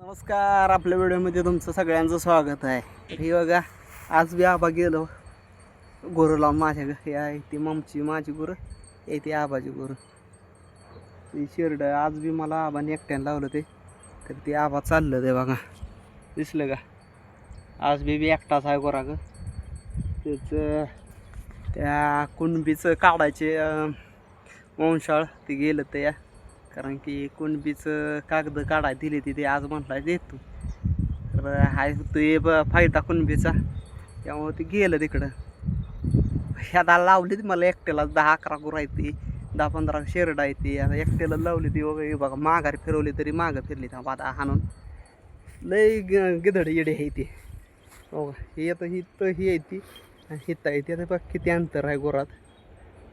नमस्कार आपल्या व्हिडिओमध्ये तुमचं सगळ्यांचं स्वागत आहे. हे बघा आज बी आबा गेलो. गुरु लावून माझ्या घरी आहे. ती ममची माझी गुरं. येते आबाची गुरं. ती शिरड. आज बी मला आबाने एकट्यानं लावलं ते. तर ते आबा चाललं ते बघा. दिसलं का? आज बी बी एकटाच आहे गोरा ग. त्याचं त्या कुणबीचं काढायचे वंशाळ. ते गेलं ते या कारण की कुणबीचं कागद काढाय दिली ती ते आज म्हटलं देतो तर हाय तो ये ब फायदा कुणबीचा त्यामुळं ते गेलं तिकडं. ह्याला लावली ती मला एकट्याला दहा अकरा गुरं आहे ती दहा पंधरा शेरड आहे ती. आता एकट्याला लावली ती वगैरे बघा माघारी फिरवली तरी मागं फिरली त्या आता हाणून. लय गिधड येडे आहे ती. हो हे येतं ही तर ही आहे ती आणि आहे ती. आता बघ किती अंतर आहे गुरात.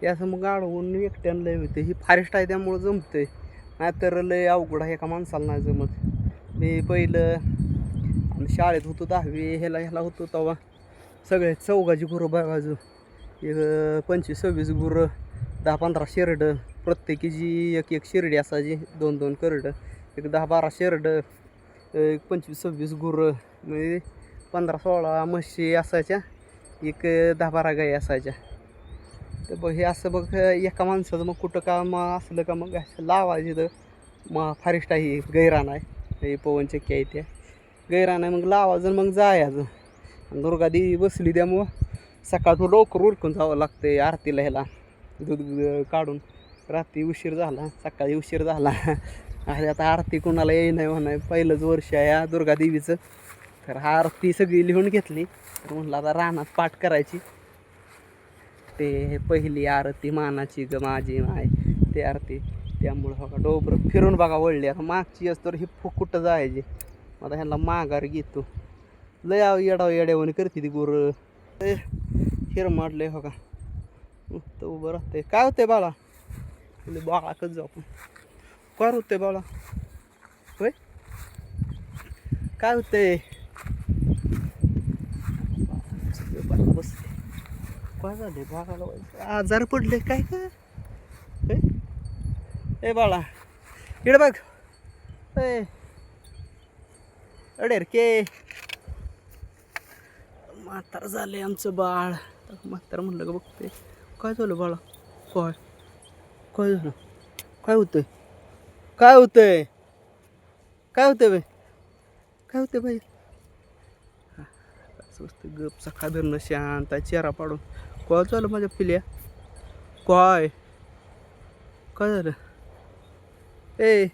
हे असं मग गाडवून एकट्यानं लय होते ही फारेस्ट आहे त्यामुळं जमतंय. नाहीतर लय अवघड आहे एका माणसाला नाही जमत. मी पहिलं शाळेत होतो दहावी ह्याला ह्याला होतो तेव्हा. सगळे चौघाची गुरं बाजू एक पंचवीस सव्वीस गुरं दहा पंधरा शेरडं प्रत्येकीची एक एक शिर्डी असायची दोन दोन करडं. एक दहा बारा शेरडं एक पंचवीस सव्वीस गुरं म्हणजे पंधरा सोळा म्हशी असायच्या एक दहा बारा गाई असायच्या. तर बघ हे असं बघ एका माणसाचं मग कुठं काम असलं का मग असं लावायचे तर मग फारिस्ट आहे गैराण आहे. हे पवन चक्की आहे त्या गैराण आहे मग लावायचं मग जायचं. दुर्गा देवी बसली त्यामुळं सकाळचं लवकर उरकून जावं लागतं आरतीला ह्याला. दूध काढून. रात्री उशीर झाला सकाळी उशीर झाला. अरे आता आरती कोणाला येई नाही म्हणाय पहिलंच वर्ष आहे या दुर्गा देवीचं. तर हा आरती सगळी लिहून घेतली. तर म्हटलं आता रानात पाठ करायची. ते पहिली आरती मानाची ग माझी माय. ते आरती त्यामुळं बघा डोबरं फिरून बघा वळली. आता मागची असतो ही फुक कुठं जायची. आता ह्यांना माघार घेतो लय आव येडाव येड्यावानी करते ती गुर. हिर मारले हो का? तो उभं राहते काय होते बाळा? म्हणजे बाळा कच जाऊ. आपण काय होते बाळा? होय? काय होते बसले काय झाले बाळाला आजार पडले काय काय हे? ए बाळा इड बघ. ए. अडेर के. म्हातार झाले आमचं बाळ. म्हातार म्हणलं का बघते काय झालं बाळा? काय? काय झालं? काय होतंय? काय होतंय? काय होतंय बाई? काय होतंय बाई? स्वस्त गप सखा धरणं शांत आहे, चेहरा पाडून. काय झालं माझ्या पिल्या. काय? काय झालं? ए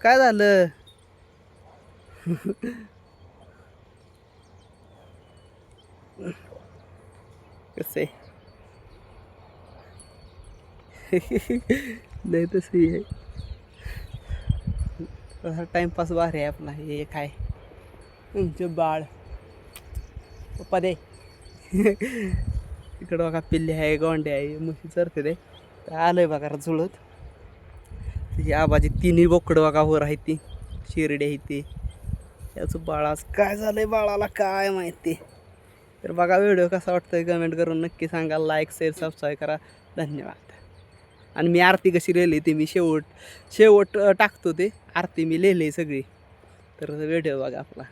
काय झालं? कसं आहे? नाही तसं आहे. तसा टाइमपास भारी आहे आपला. हे काय? तुमचं बाळ. पप्पा दे. इकडं बघा पिल्ले आहे गोंडे आहे म्हशी चरते ते. तर आहे बघा जुळत. ही आबाची तिन्ही बोकडं बघा वर आहे ती. शिरडी आहे ती. याचं बाळाच काय झालंय बाळाला काय माहिती? तर बघा व्हिडिओ कसा वाटतोय कमेंट करून नक्की सांगा. लाईक शेअर सबस्क्राईब करा. धन्यवाद. आणि मी आरती कशी लिहिली ती मी शेवट शेवट टाकतो ते. आरती मी लिहिली सगळी. तर व्हिडिओ बघा आपला.